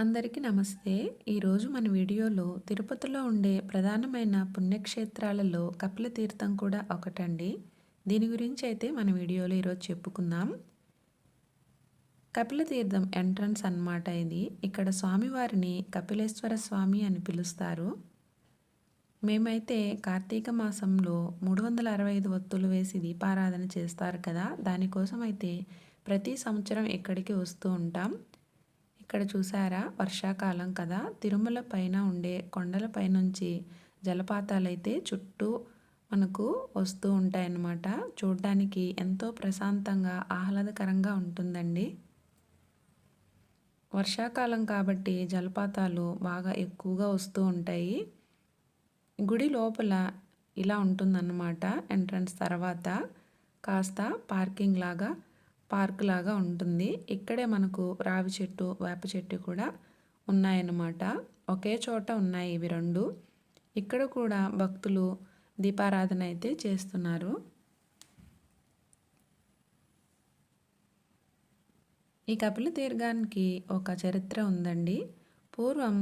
అందరికీ నమస్తే. ఈరోజు మన వీడియోలో తిరుపతిలో ఉండే ప్రధానమైన పుణ్యక్షేత్రాలలో కపిల తీర్థం కూడా ఒకటండి. దీని గురించి అయితే మన వీడియోలో ఈరోజు చెప్పుకుందాం. కపిల తీర్థం ఎంట్రన్స్ అన్నమాట ఇది. ఇక్కడ స్వామివారిని కపిలేశ్వర స్వామి అని పిలుస్తారు. మేమైతే కార్తీక మాసంలో మూడు వందల అరవై ఐదు ఒత్తులు వేసి దీపారాధన చేస్తారు కదా. దానికోసం అయితే ప్రతి సంవత్సరం ఇక్కడికి వస్తూ ఉంటాం. ఇక్కడ చూసారా వర్షాకాలం కదా. తిరుమల పైన ఉండే కొండల పైనుంచి జలపాతాలైతే చుట్టూ మనకు వస్తూ ఉంటాయన్నమాట. చూడ్డానికి ఎంతో ప్రశాంతంగా ఆహ్లాదకరంగా ఉంటుందండి. వర్షాకాలం కాబట్టి జలపాతాలు బాగా ఎక్కువగా వస్తూ ఉంటాయి. గుడి లోపల ఇలా ఉంటుందన్నమాట ఎంట్రన్స్ తర్వాత. కాస్త పార్కింగ్ లాగా పార్క్ లాగా ఉంటుంది. ఇక్కడే మనకు రావి చెట్టు వేప చెట్టు కూడా ఉన్నాయన్నమాట. ఒకే చోట ఉన్నాయి ఇవి రెండు. ఇక్కడ కూడా భక్తులు దీపారాధన అయితే చేస్తున్నారు. ఈ కపిల తీర్థానికి ఒక చరిత్ర ఉందండి. పూర్వం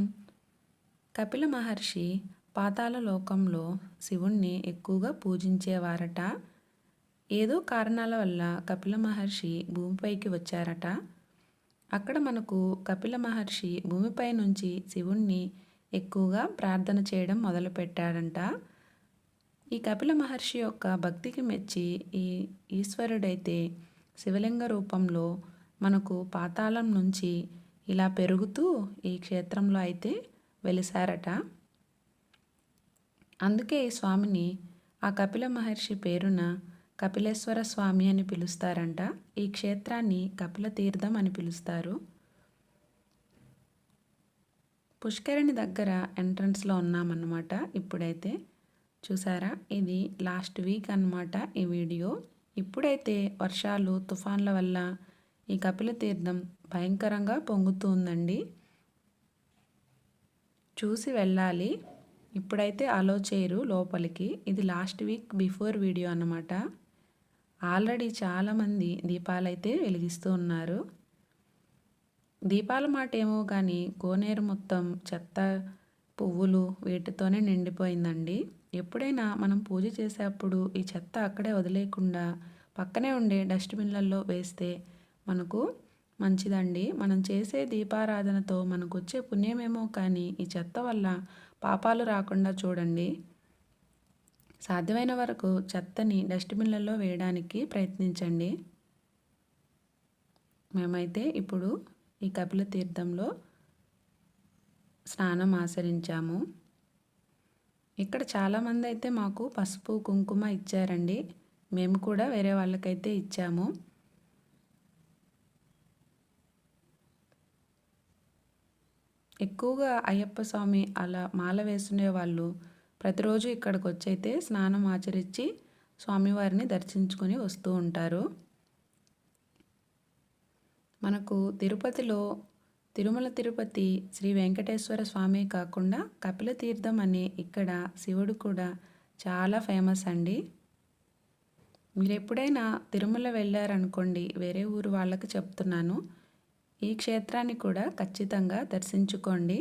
కపిల మహర్షి పాతాల లోకంలో శివుణ్ణి ఎక్కువగా పూజించేవారట. ఏదో కారణాల వల్ల కపిల మహర్షి భూమిపైకి వచ్చారట. అక్కడ మనకు కపిల మహర్షి భూమిపై నుంచి శివుణ్ణి ఎక్కువగా ప్రార్థన చేయడం మొదలుపెట్టాడంట ఈ కపిల మహర్షి యొక్క భక్తికి మెచ్చి ఈ ఈశ్వరుడైతే శివలింగ రూపంలో మనకు పాతాళం నుంచి ఇలా పెరుగుతూ ఈ క్షేత్రంలో అయితే వెలిసారట. అందుకే ఈ స్వామిని ఆ కపిల మహర్షి పేరున కపిలేశ్వర స్వామి అని పిలుస్తారంట. ఈ క్షేత్రాన్ని కపిల తీర్థం అని పిలుస్తారు. పుష్కరిణి దగ్గర ఎంట్రన్స్లో ఉన్నామన్నమాట ఇప్పుడైతే. చూసారా? ఇది లాస్ట్ వీక్ అనమాట ఈ వీడియో. ఇప్పుడైతే వర్షాలు తుఫాన్ల వల్ల ఈ కపిల తీర్థం భయంకరంగా పొంగుతుందండి. చూసి వెళ్ళాలి. ఇప్పుడైతే అలో చేయరు లోపలికి. ఇది లాస్ట్ వీక్ బిఫోర్ వీడియో అన్నమాట. ఆల్రెడీ చాలామంది దీపాలైతే వెలిగిస్తూ ఉన్నారు. దీపాల మాట ఏమో కానీ కోనేరు మొత్తం చెత్త పువ్వులు వీటితోనే నిండిపోయిందండి. ఎప్పుడైనా మనం పూజ చేసేటప్పుడు ఈ చెత్త అక్కడే వదిలేయకుండా పక్కనే ఉండే డస్ట్బిన్లలో వేస్తే మనకు మంచిదండి. మనం చేసే దీపారాధనతో మనకు వచ్చే పుణ్యమేమో కానీ ఈ చెత్త వల్ల పాపాలు రాకుండా చూడండి. సాధ్యమైన వరకు చెత్తని డస్ట్బిన్లలో వేయడానికి ప్రయత్నించండి. మేమైతే ఇప్పుడు ఈ కపిల తీర్థంలో స్నానం ఆచరించాము. ఇక్కడ చాలామంది అయితే మాకు పసుపు కుంకుమ ఇచ్చారండి. మేము కూడా వేరే వాళ్ళకైతే ఇచ్చాము. ఎక్కువగా అయ్యప్ప స్వామి అలా మాల వేసుకునే వాళ్ళు ప్రతిరోజు ఇక్కడికి వచ్చైతే స్నానం ఆచరించి స్వామివారిని దర్శించుకొని వస్తూ ఉంటారు. మనకు తిరుపతిలో తిరుమల తిరుపతి శ్రీ వెంకటేశ్వర స్వామి కాకుండా కపిల తీర్థం అనే ఇక్కడ శివుడు కూడా చాలా ఫేమస్ అండి. మీరు ఎప్పుడైనా తిరుమల వెళ్ళారనుకోండి వేరే ఊరు వాళ్ళకి చెప్తున్నాను. ఈ క్షేత్రాన్ని కూడా ఖచ్చితంగా దర్శించుకోండి.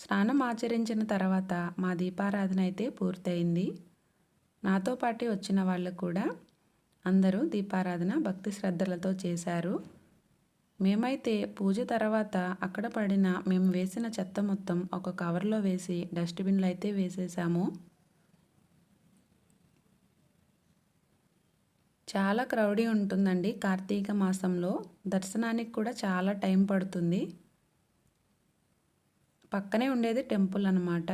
స్నానం ఆచరించిన తర్వాత మా దీపారాధన అయితే పూర్తయింది. నాతో పాటు వచ్చిన వాళ్ళు కూడా అందరూ దీపారాధన భక్తి శ్రద్ధలతో చేశారు. మేమైతే పూజ తర్వాత అక్కడ పడిన మేము వేసిన చెత్త మొత్తం ఒక కవర్లో వేసి డస్ట్బిన్లో అయితే వేసేసాము. చాలా క్రౌడీ ఉంటుందండి కార్తీక మాసంలో. దర్శనానికి కూడా చాలా టైం పడుతుంది. పక్కనే ఉండేది టెంపుల్ అనమాట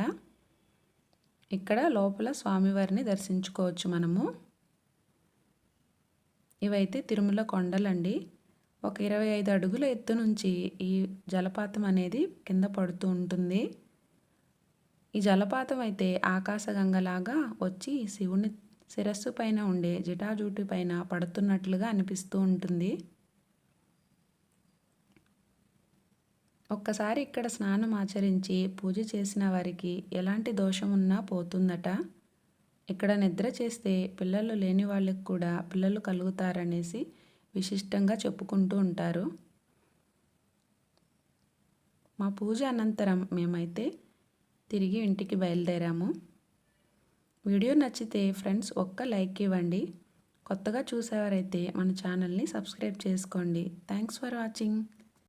ఇక్కడ లోపల స్వామివారిని దర్శించుకోవచ్చు మనము. ఇవైతే తిరుమల కొండలండి. ఒక ఇరవై ఐదు అడుగుల ఎత్తు నుంచి ఈ జలపాతం అనేది కింద పడుతూ ఉంటుంది. ఈ జలపాతం అయితే ఆకాశగంగలాగా వచ్చి శివుని శిరస్సు పైన ఉండే జటాజూటి పైన పడుతున్నట్లుగా అనిపిస్తూ ఉంటుంది. ఒక్కసారి ఇక్కడ స్నానం ఆచరించి పూజ చేసిన వారికి ఎలాంటి దోషం ఉన్నా పోతుందట. ఇక్కడ నిద్ర చేస్తే పిల్లలు లేని వాళ్ళకి కూడా పిల్లలు కలుగుతారనేసి విశిష్టంగా చెప్పుకుంటూ ఉంటారు. మా పూజ అనంతరం మేమైతే తిరిగి ఇంటికి బయలుదేరాము. వీడియో నచ్చితే ఫ్రెండ్స్ ఒక్క లైక్ ఇవ్వండి. కొత్తగా చూసేవారైతే మన ఛానల్ని సబ్స్క్రైబ్ చేసుకోండి. Thanks for watching.